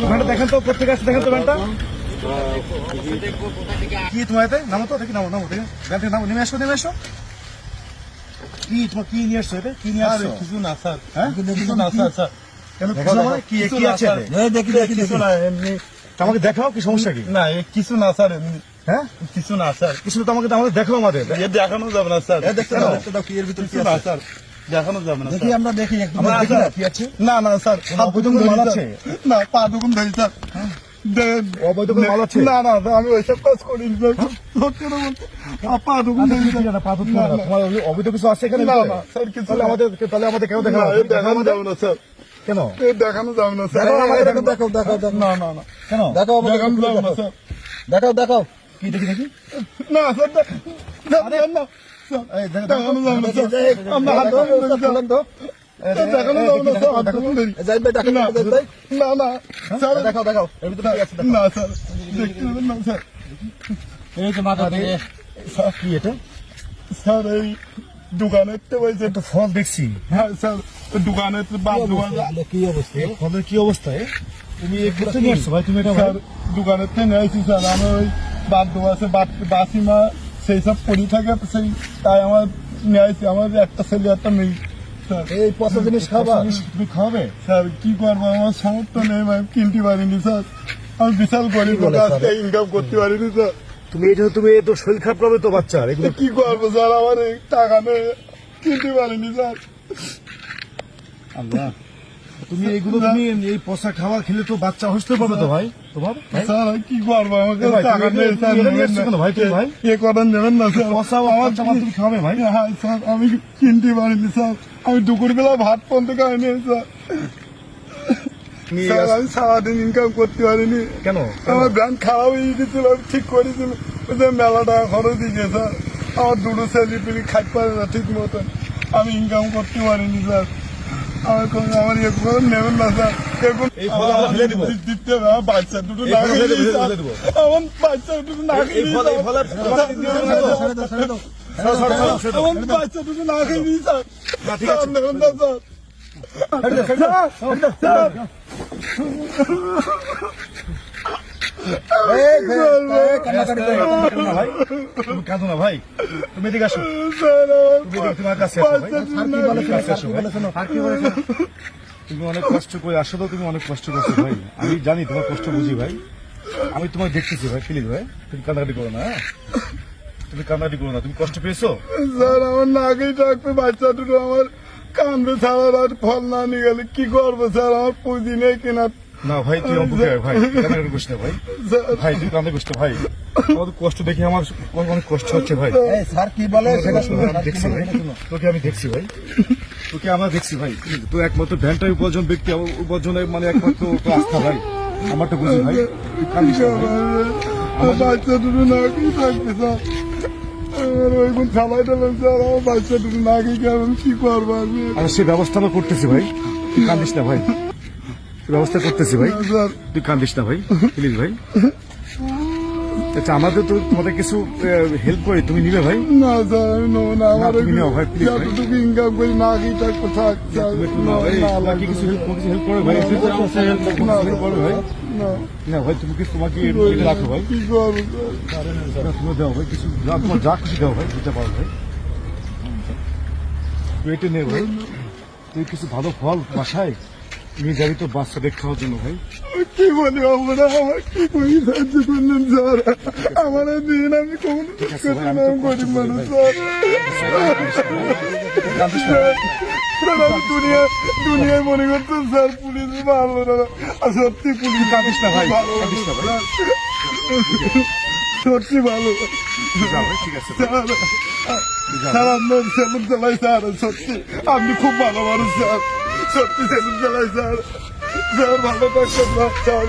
ভ্যানটা দেখেন তো কোথেকে আসছে দেখেন তো ভ্যানটা। কি তোমার এতে? নামো তো দেখি নামো নামো দেখি। ভ্যান থেকে নামো নেমে আসো নেমে আসো। কি তোমার কি নিয়ে আসছো এতে? কি নিয়ে আসছো? কিছু না স্যার। হ্যাঁ? কিছু না স্যার স্যার। কেন কিছু না মানে? কি কি আছে? দেখি দেখি কিছু না এমনি আমাকে দেখাও কি সমস্যা কি? না কিছু না স্যার হ্যাঁ? কিছু না স্যার। কিছু তো আমাকে আমাদের দেখাও আমাদের। দেখানো যাবে না স্যার। দেখতে দাও। কি এর ভিতরে কিছু না স্যার। দেখানো যাবে না দেখি আমরা দেখি একটু। দেখি দেখি না। না কি আছে? না না স্যার হাত অবৈধ মাল আছে? না পা দুটো ধরি স্যার অবৈধ কোনো মাল আছে? না না আমি ওইসব কাজ করি না সত্যি কথা বলতে। আ, পা ধরি, তুমি কি স্যার। জানো, পা ধরতে তোমার অবৈধ কিছু আছে এখানে? না, না, স্যার, কিছু তাহলে আমাদের তাহলে আমাদের কেউ না, দেখাও দেখানো যাবে না স্যার। কেন? দেখানো যাবে না স্যার। দেখাও দেখাও দেখাও না না না। কেন? আমাকে দেখানো যাবে না স্যার। দেখাও দেখাও। কি দেখি দেখি? না স্যার দেখ- দেখো, দেখানো না। স্যার এই, যে দোকানের তো বলছে তো ফল দেখছি হ্যাঁ স্যার দোকানের তো বাদ দোকান কি অবস্থা ফলের কি অবস্থা তুমি তুমি দোকানের নিয়েছি স্যার আমি ওই বাদ দোয়া আছে বাসিমা সেই সব পড়ি থাকে সেই তাই আমার নিয়েছি আমার একটা ছেলে একটা মেয়ে। স্যার এই পচা জিনিস খাবা? জিনিস তুমি খাওয়াবে স্যার কি করব? আমার সমর্থ নেই আমি কিনতে পারিনি স্যার। আমি বিশাল গরিব লোক, আজকে ইনকাম করতে পারিনি স্যার। তুমি এটা তুমি এ তো শরীর খারাপ হবে তো বাচ্চার এগুলো কি করব স্যার? আমার টাকা নেই কিনতে পারিনি স্যার। আল্লাহ। তুমি এগুলো তুমি এই পচা খাবার খেলে তো বাচ্চা পাবে তো ভাই। তোমার? স্যার কি করব? আমাকে টাকা নেই স্যার তুমি এটা নিয়ে নেবেন এসছো না। কেন ভাই, ভাই? এ করেন নেবেন না স্যার। পচা আমার বাচ্চা তুমি খাবে ভাই? হ্যাঁ স্যার আমি কিনতে পারিনি স্যার। আমি দুপুরবেলা ভাত পর্যন্ত খাইনি স্যার। স্যার আমি সারাদিন ইনকাম করতে পারিনি। কেন? আমার ব্যান খারাপ হয়ে গেছিল আমি ঠিক করেছিল ওই যে মেলা টাকা খরচ দিয়ে স্যার। আমার দুটো ছেলে পিলি খাইতে পারে না ঠিক মতন। আমি ইনকাম করতে পারিনি স্যার। আমার কোনো আমার ইয়ে করে নেবেন না স্যার এখন দিতে হবে আমার বাচ্চা দুটো না। আমার বাচ্চা দুটো না। আমার বাচ্চা দুটো না খেয়ে দিই, স্যার নেবেন না স্যার স্যার, তুমি তোমার অনেক কষ্ট করে আসো। তো তুমি অনেক কষ্ট করছ ভাই আমি জানি তোমার কষ্ট বুঝি ভাই। আমি তোমায় দেখতেছি ভাই প্লিজ ভাই। তুমি কান্নাকাটি করো না? তুমি কান্নাকাটি করো না। তুমি কষ্ট পেয়েছ? স্যার, আমার নাকেই ডাকবে, বাচ্চা দুটো আমার কানবে ছাড়া আর ফল না নিয়ে গেলে কি করব, স্যার? আমার পুঁজি নেই কিনা। না ভাই তুই আমার বুকে ভাই। কান্নাকাটি করিস না ভাই। ভাই তুই কান্না করিস ভাই। আমার কষ্ট দেখে আমার অনেক কষ্ট হচ্ছে ভাই। এই স্যার কি বলে? সেটা শুনো দেখছি ভাই। তোকে আমি দেখছি ভাই। তোকে আমরা দেখছি ভাই। তো একমাত্র ভ্যানটাই উপার্জন ব্যক্তি আমার উপার্জনের মানে একমাত্র তো আস্থা ভাই। আমারটা বুঝি ভাই। কান্দিস না। আমার বাচ্চা দুটো নাকেই থাকবে স্যার। আমার ওইগুলো খালাই স্যার। আমার বাচ্চা দুটো খাবেন কি করব? আমি আর সে ব্যবস্থা আমরা করতেছি ভাই। কান্দিস না ভাই। ব্যবস্থা করতেছি ভাই। তুই কান্দিস না ভাই প্লিজ ভাই। আচ্ছা আমাদের তো তোমাদের কিছু হেল্প করে তুমি নিবে ভাই? না স্যার আমি না আমার তুমি নাও ভাই। যতটুকু ইনকাম করি না কিছু হেল্প কিছু হেল্প করো ভাই তুমি তো না, হেল্প করো ভাই। না। না ভাই তুমি কি তোমাকে এটা রাখো ভাই। কি করব? স্যার তুমি দাও ভাই কিছু যা তোমার যা খুশি দাও ভাই দিতে পারো ভাই। নে ভাই। তুই কিছু ভালো ফল বাসায়? নিয়ে যাবি তো বাচ্চা দেখ খাওয়ার জন্য ভাই। কি বলি আমরা আমার কি করি সাহায্য করলেন স্যার আমার দিন আমি কখনো গরিব মানুষ। স্যার আমি দুনিয়া দুনিয়ায় মনে করতাম স্যার পুলিশ ভালো না আর সত্যি পুলিশ না ভাই না ভাই। সত্যি ভালো। ঠিক আছে। স্যার স্যার আপনার সেলুন চালাই স্যার সত্যি। আপনি খুব ভালো মানুষ স্যার। সত্যি সেলুন চালাই স্যার। স্যার ভালো থাকবেন না স্যার।